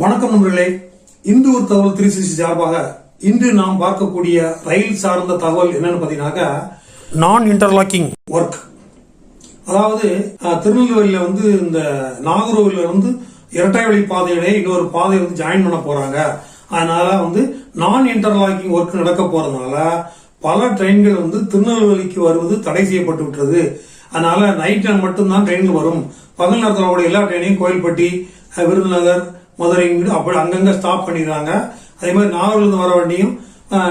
வணக்கம் நண்பர்களே. இந்து ஒரு தகவல் த்ரீ சிக்ஸ்டி சார்பாக இன்று நாம் பார்க்கக்கூடிய ரயில் சார்ந்த தகவல் என்னன்னு பார்த்தீங்கன்னாக்கா நான் இன்டர்லாக்கிங் ஒர்க் அதாவது திருநெல்வேலியில வந்து இந்த நாகர்கோவில்ல இருந்து இரட்டை வழி பாதையிலே இன்னொரு பாதை வந்து ஜாயின் பண்ண போறாங்க. அதனால வந்து நான் இன்டர்லாக்கிங் ஒர்க் நடக்க போறதுனால பல ட்ரெயின்கள் வந்து திருநெல்வேலிக்கு வருவது தடை செய்யப்பட்டு விட்டது. அதனால நைட் டைம் மட்டும்தான் ட்ரெயின்கள் வரும். பகல் நேரத்தில் எல்லா ட்ரெயினையும் கோயில்பட்டி விருதுநகர் மதுரை இங்கிட்டு அப்படி அங்கங்க ஸ்டாப் பண்ணிடுறாங்க. அதே மாதிரி நாகர்கோவிலிருந்து வர வண்டியும்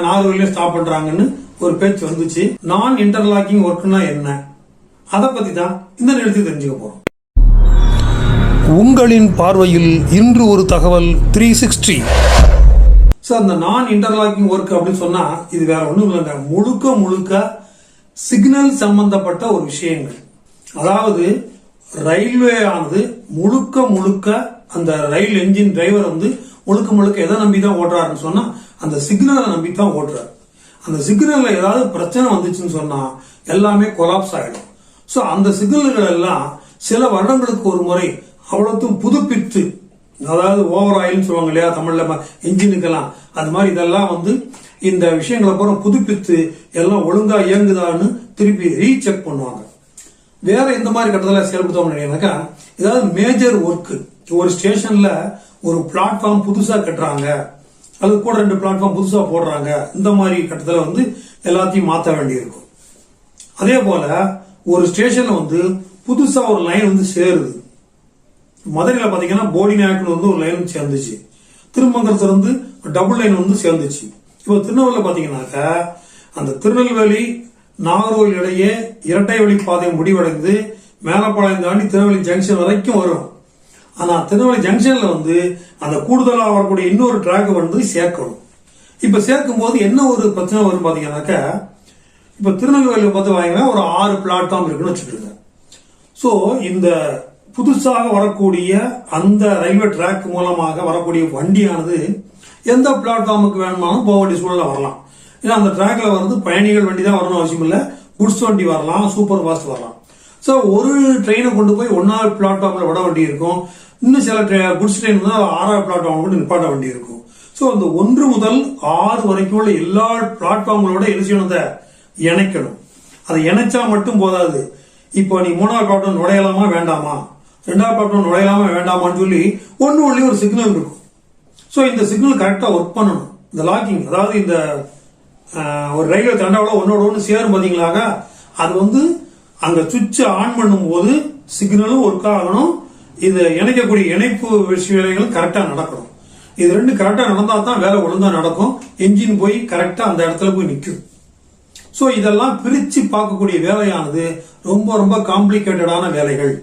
நாகர்கோவிலே ஸ்டாப் பண்றாங்கன்னு ஒரு பேச்சு வந்துச்சு. நான் இன்டர்லாக்கிங் ஒர்க்னா என்ன? அதை பத்தி தான் இந்த நிலத்தில் தெரிஞ்சுக்க போறோம். உங்களின் பார்வையில் இன்று ஒரு தகவல் த்ரீ சிக்ஸ்டி சார் இந்த நான் இன்டர்லாக்கிங் ஒர்க் அப்படின்னு சொன்னா இது வேற ஒண்ணும் இல்லைங்க. முழுக்க முழுக்க சிக்னல் சம்பந்தப்பட்ட ஒரு விஷயங்கள். அதாவது ரயில்வே ஆனது முழுக்க முழுக்க அந்த ரயில் என்ஜின் டிரைவர் வந்து முழுக்க முழுக்க எதை நம்பி தான் ஓட்டுறாருன்னு சொன்னால் அந்த சிக்னலை நம்பி தான் ஓட்டுறாரு. அந்த சிக்னலில் ஏதாவது பிரச்சனை வந்துச்சுன்னு சொன்னால் எல்லாமே கொலாப்ஸ் ஆகிடும் ஸோ அந்த சிக்னல்கள் எல்லாம் சில வருடங்களுக்கு ஒரு முறை அவ்வளோத்தும் புதுப்பித்து அதாவது ஓவர் ஆயில்னு சொல்லுவாங்க இல்லையா தமிழில் ம- என்ஜினுக்கெல்லாம் அது மாதிரி இதெல்லாம் வந்து இந்த விஷயங்களை பூரா புதுப்பித்து எல்லாம் ஒழுங்காக இயங்குதான்னு திருப்பி ரீசெக் பண்ணுவாங்க. வேற எந்த மாதிரி கட்டத்தில் செயல்படுத்துவாங்கன்னாக்கா ஏதாவது மேஜர் ஒர்க்கு ஒரு ஸ்டேஷன்ல ஒரு பிளாட்ஃபார்ம் புதுசா கட்டுறாங்க. அது கூட ரெண்டு பிளாட்ஃபார்ம் புதுசா போடுறாங்க. இந்த மாதிரி கட்டத்தில் வந்து எல்லாத்தையும் மாற்ற வேண்டியிருக்கும். அதே போல ஒரு ஸ்டேஷன்ல வந்து புதுசா ஒரு லைன் வந்து சேருது. மதுரையில பாத்தீங்கன்னா போடி நாயக்கன் வந்து ஒரு லைன் சேர்ந்துச்சு. திருமங்கலத்துல வந்து டபுள் லைன் வந்து சேர்ந்துச்சு. இப்போ திருநெல்வேலியில் பாத்தீங்கன்னாக்கா அந்த திருநெல்வேலி நாகர்கோவில் இடையே இரட்டை வழி பாதை முடிவடைந்து மேலப்பாளையம் தாண்டி திருநெல்வேலி ஜங்ஷன் வரைக்கும் வரும். ஆனால் திருநெல்வேலி ஜங்ஷனில் வந்து அந்த கூடுதலாக வரக்கூடிய இன்னொரு ட்ராக் வந்து சேர்க்கணும். இப்போ சேர்க்கும் போது என்ன ஒரு பிரச்சனை வரும் பார்த்தீங்கன்னாக்கா இப்போ திருநெல்வேலியில் பார்த்து வாங்கினா ஒரு ஆறு பிளாட்ஃபார்ம் இருக்குன்னு வச்சுக்கிடுங்க ஸோ இந்த புதுசாக வரக்கூடிய அந்த ரயில்வே ட்ராக் மூலமாக வரக்கூடிய வண்டியானது எந்த பிளாட்ஃபார்முக்கு வேணுமானும் போக வேண்டிய சூழலில் வரலாம். ஏன்னா அந்த ட்ராக்ல வந்து பயணிகள் வண்டி தான் வரணும் அவசியம் இல்லை. குட்ஸ் வண்டி வரலாம் சூப்பர் ஃபாஸ்ட் வரலாம். ஸோ ஒரு ட்ரெயினை கொண்டு போய் ஒன்றாவது பிளாட்ஃபார்மில் விட வேண்டி இருக்கும் இன்னும் சில குட்ஸ் ட்ரெயின் வந்து ஆறாவது பிளாட்ஃபார்ம் கூட நிப்பாட்ட வண்டி இருக்கும் ஸோ அந்த ஒன்று முதல் ஆறு வரைக்கும் உள்ள எல்லா பிளாட்ஃபார்ம்களோட என்ன செய்யணும் அதை இணைக்கணும். அதை இணைச்சா மட்டும் போதாது. இப்போ நீ மூணாவது பிளாட்ஃபார்ம் நுழையலாமா வேண்டாமா? ரெண்டாவது பிளாட்ஃபார்ம் நுழையலாமா வேண்டாமான்னு சொல்லி ஒன்று ஒன்லி ஒரு சிக்னல் இருக்கும். ஸோ இந்த சிக்னல் கரெக்டாக ஒர்க் பண்ணணும். இந்த லாக்கிங் அதாவது இந்த ஒரு ரயில்வே தண்டாவில் ஒன்னோட ஒன்று சேரும் பார்த்தீங்களாக அது வந்து அந்த சுவிட்சை ஆன் பண்ணும்போது சிக்னலும் ஒர்க் ஆகணும். இது இணைக்கக்கூடிய இணைப்பு விஷயங்களும் கரெக்டாக நடக்கணும். இது ரெண்டு கரெக்டாக நடந்தால் தான் வேலை ஒழுங்காக நடக்கும். என்ஜின் போய் கரெக்டாக அந்த இடத்துல போய் நிற்கும் ஸோ இதெல்லாம் பிரித்து பார்க்கக்கூடிய வேலையானது ரொம்ப ரொம்ப காம்ப்ளிகேட்டடான வேலைகள்.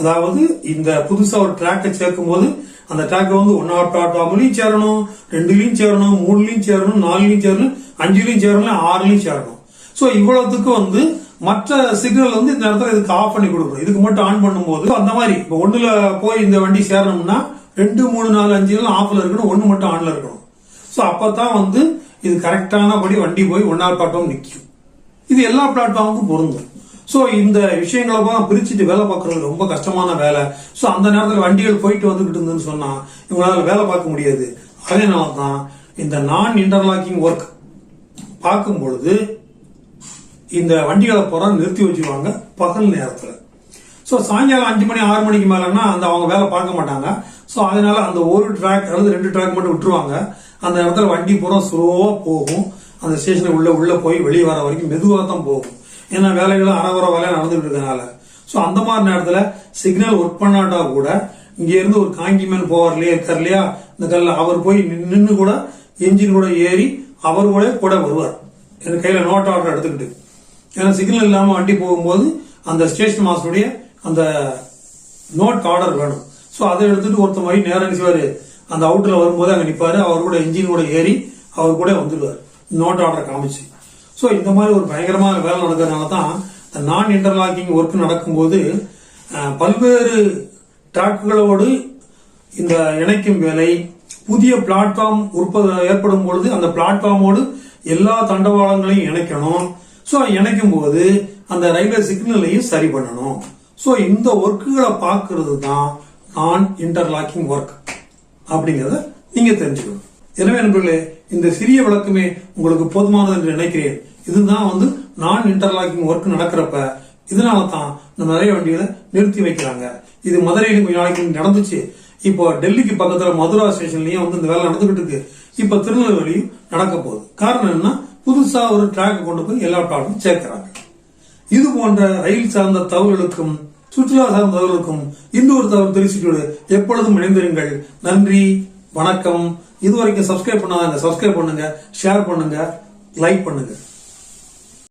அதாவது இந்த புதுசாக ஒரு ட்ராக்கை சேர்க்கும் போது அந்த ட்ராக்கை வந்து ஒன் ஆர் பிளாட்ஃபார்ம்லயும் சேரணும் ரெண்டுலையும் சேரணும் மூணுலையும் சேரணும் நாலுலையும் சேரணும் அஞ்சுலையும் சேரணும் ஆறுலையும் சேரணும். ஸோ இவ்வளவுக்கு வந்து மற்ற சிக்னல் வந்து இந்த இடத்துல இதுக்கு ஆஃப் பண்ணி கொடுக்கணும். இதுக்கு மட்டும் ஆன் பண்ணும்போது அந்த மாதிரி இப்போ ஒன்றுல போய் இந்த வண்டி சேரணும்னா ரெண்டு மூணு நாலு அஞ்சு எல்லாம் ஆஃப்ல இருக்கணும் ஒன்று மட்டும் ஆன்ல இருக்கணும். ஸோ அப்போ தான் வந்து இது கரெக்டானபடி வண்டி போய் ஒன்னாவது பிளாட்ஃபார்ம் நிற்கும் இது எல்லா பிளாட்ஃபார்முக்கும் பொருந்தும். ஸோ இந்த விஷயங்களை எல்லாம் பிரிச்சுட்டு வேலை பார்க்கறது ரொம்ப கஷ்டமான வேலை. ஸோ அந்த நேரத்தில் வண்டிகள் போயிட்டு வந்துகிட்டு இருந்துன்னு சொன்னால் இவங்களால வேலை பார்க்க முடியாது. அதனால தான் இந்த நான் இன்டர்லாக்கிங் ஒர்க் பார்க்கும் பொழுது இந்த வண்டிகளை புறா நிறுத்தி வச்சுருவாங்க பகல் நேரத்தில். ஸோ சாயங்காலம் அஞ்சு மணி ஆறு மணிக்கு மேலன்னா அந்த அவங்க வேலை பார்க்க மாட்டாங்க. ஸோ அதனால அந்த ஒரு ட்ராக் அல்லது ரெண்டு ட்ராக் மட்டும் விட்டுருவாங்க. அந்த இடத்துல வண்டி பூரா ஸ்லோவாக போகும். அந்த ஸ்டேஷனுக்கு உள்ளே உள்ளே போய் வெளியே வர வரைக்கும் மெதுவாக தான் போகும். ஏன்னா வேலைகளும் அறகுற வேலையாக நடந்துட்டு இருக்கனால. ஸோ அந்த மாதிரி நேரத்தில் சிக்னல் ஒர்க் பண்ணாட்டா கூட இங்கேருந்து ஒரு ஒரு காங்கிமேன் போவார் இல்லையா இருக்கார் இல்லையா இந்த கல்ல அவர் போய் நின்று கூட என்ஜின் கூட ஏறி அவர் கூட கூட வருவார். என் கையில் நோட் ஆர்டர் எடுத்துக்கிட்டு. ஏன்னா சிக்னல் இல்லாம வண்டி போகும்போது அந்த ஸ்டேஷன் மாஸ்டருடைய அந்த நோட் ஆர்டர் வேணும். ஸோ அதை எடுத்துட்டு ஒருத்த மாதிரி நேரம் நினைச்சுவாரு அந்த அவுட்ல வரும்போது அங்க நிப்பாரு. அவர் கூட இன்ஜின் கூட ஏறி அவர் கூட வந்துடுவார். நோட் ஆர்டர் காமிச்சு. ஸோ இந்த மாதிரி ஒரு பயங்கரமான வேலை நடக்கிறதுனால தான் இந்த நான் இன்டர்லாக்கிங் ஒர்க் நடக்கும்போது பல்வேறு டிராக்குகளோடு இந்த இணைக்கும் வேலை புதிய பிளாட்ஃபார்ம் உற்பத்தி ஏற்படும் பொழுது அந்த பிளாட்ஃபார்மோடு எல்லா தண்டவாளங்களையும் இணைக்கணும். ஸோ இணைக்கும் போது அந்த ரயில்வே சிக்னலையும் சரி பண்ணணும். ஸோ இந்த ஒர்க்குகளை பார்க்கறது தான் நான் இன்டர்லாக்கிங் ஒர்க் அப்படிங்கிறத நீங்க தெரிஞ்சுக்கணும். எனவே நண்பர்களே இந்த சிறிய விளக்கமே உங்களுக்கு போதுமானது என்று நினைக்கிறேன். இதுதான் வந்து நான் இன்டர்லாக்கிங் ஒர்க் நடக்கிறப்ப இதனால தான் இந்த நிறைய வண்டிகளை நிறுத்தி வைக்கிறாங்க. இது மதுரையில் கொஞ்ச நாளைக்கு நடந்துச்சு. இப்போ டெல்லிக்கு பக்கத்தில் மதுரா ஸ்டேஷன்லயும் வந்து இந்த வேலை நடந்துகிட்டு இருக்கு. இப்போ திருநெல்வேலியும் நடக்க போகுது. காரணம் என்ன புதுசா ஒரு ட்ராக் கொண்டு போய் எல்லா டாலும் சேர்க்கிறாங்க. இது போன்ற ரயில் சார்ந்த தகவல்களுக்கும் சுற்றுலா சார்ந்த தவறுகளுக்கும் இன்னொரு தகவல் தெரிவிச்சுட்டு எப்பொழுதும் இணைந்திருங்கள். நன்றி வணக்கம். இதுவரைக்கும் சப்ஸ்கிரைப் பண்ணாதாங்க சப்ஸ்கிரைப் பண்ணுங்க ஷேர் பண்ணுங்க லைக் பண்ணுங்க.